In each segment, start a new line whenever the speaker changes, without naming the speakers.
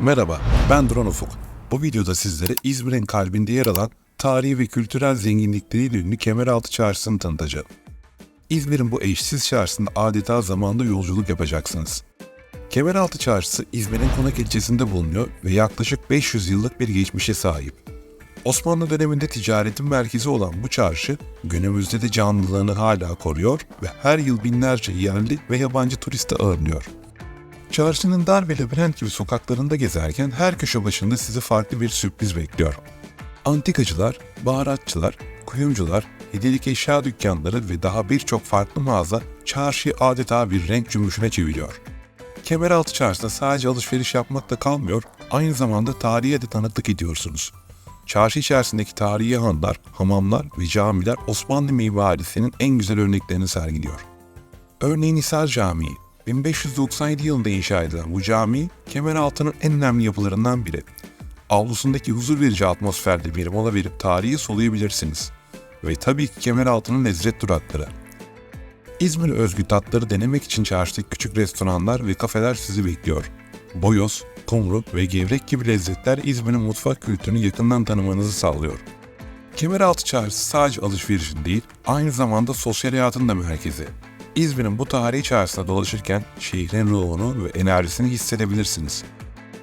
Merhaba, ben Drone Ufuk. Bu videoda sizlere İzmir'in kalbinde yer alan tarihi ve kültürel zenginlikleriyle ünlü Kemeraltı Çarşısı'nı tanıtacağım. İzmir'in bu eşsiz çarşısında adeta zamanda yolculuk yapacaksınız. Kemeraltı Çarşısı İzmir'in Konak ilçesinde bulunuyor ve yaklaşık 500 yıllık bir geçmişe sahip. Osmanlı döneminde ticaretin merkezi olan bu çarşı günümüzde de canlılığını hala koruyor ve her yıl binlerce yerli ve yabancı turisti ağırlıyor. Çarşının dar ve labirent gibi sokaklarında gezerken her köşe başında sizi farklı bir sürpriz bekliyor. Antikacılar, baharatçılar, kuyumcular, hediyelik eşya dükkanları ve daha birçok farklı mağaza çarşıyı adeta bir renk cümbüşüne çeviriyor. Kemeraltı Çarşı'da sadece alışveriş yapmakla kalmıyor, aynı zamanda tarihe de tanıklık ediyorsunuz. Çarşı içerisindeki tarihi hanlar, hamamlar ve camiler Osmanlı mimarisinin en güzel örneklerini sergiliyor. Örneğin Hisar Camii, 1597 yılında inşa edilen bu cami, Kemeraltı'nın en önemli yapılarından biri. Avlusundaki huzur verici atmosferde bir mola verip tarihi soluyabilirsiniz. Ve tabii ki Kemeraltı'nın lezzet durakları. İzmir özgü tatları denemek için çarşıdaki küçük restoranlar ve kafeler sizi bekliyor. Boyoz, kumru ve gevrek gibi lezzetler İzmir'in mutfak kültürünü yakından tanımanızı sağlıyor. Kemeraltı Çarşısı sadece alışverişin değil, aynı zamanda sosyal hayatın da merkezi. İzmir'in bu tarihi çarşısında dolaşırken şehrin ruhunu ve enerjisini hissedebilirsiniz.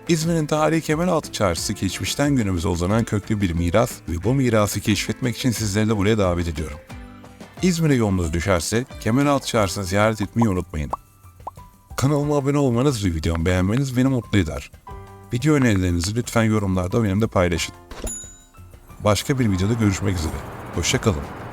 İzmir'in tarihi Kemeraltı Çarşısı geçmişten günümüze uzanan köklü bir miras ve bu mirası keşfetmek için sizleri de buraya davet ediyorum. İzmir'e yolunuz düşerse Kemeraltı Çarşısı'nı ziyaret etmeyi unutmayın. Kanalıma abone olmanız ve videomu beğenmeniz beni mutlu eder. Video önerilerinizi lütfen yorumlarda benimle paylaşın. Başka bir videoda görüşmek üzere. Hoşçakalın.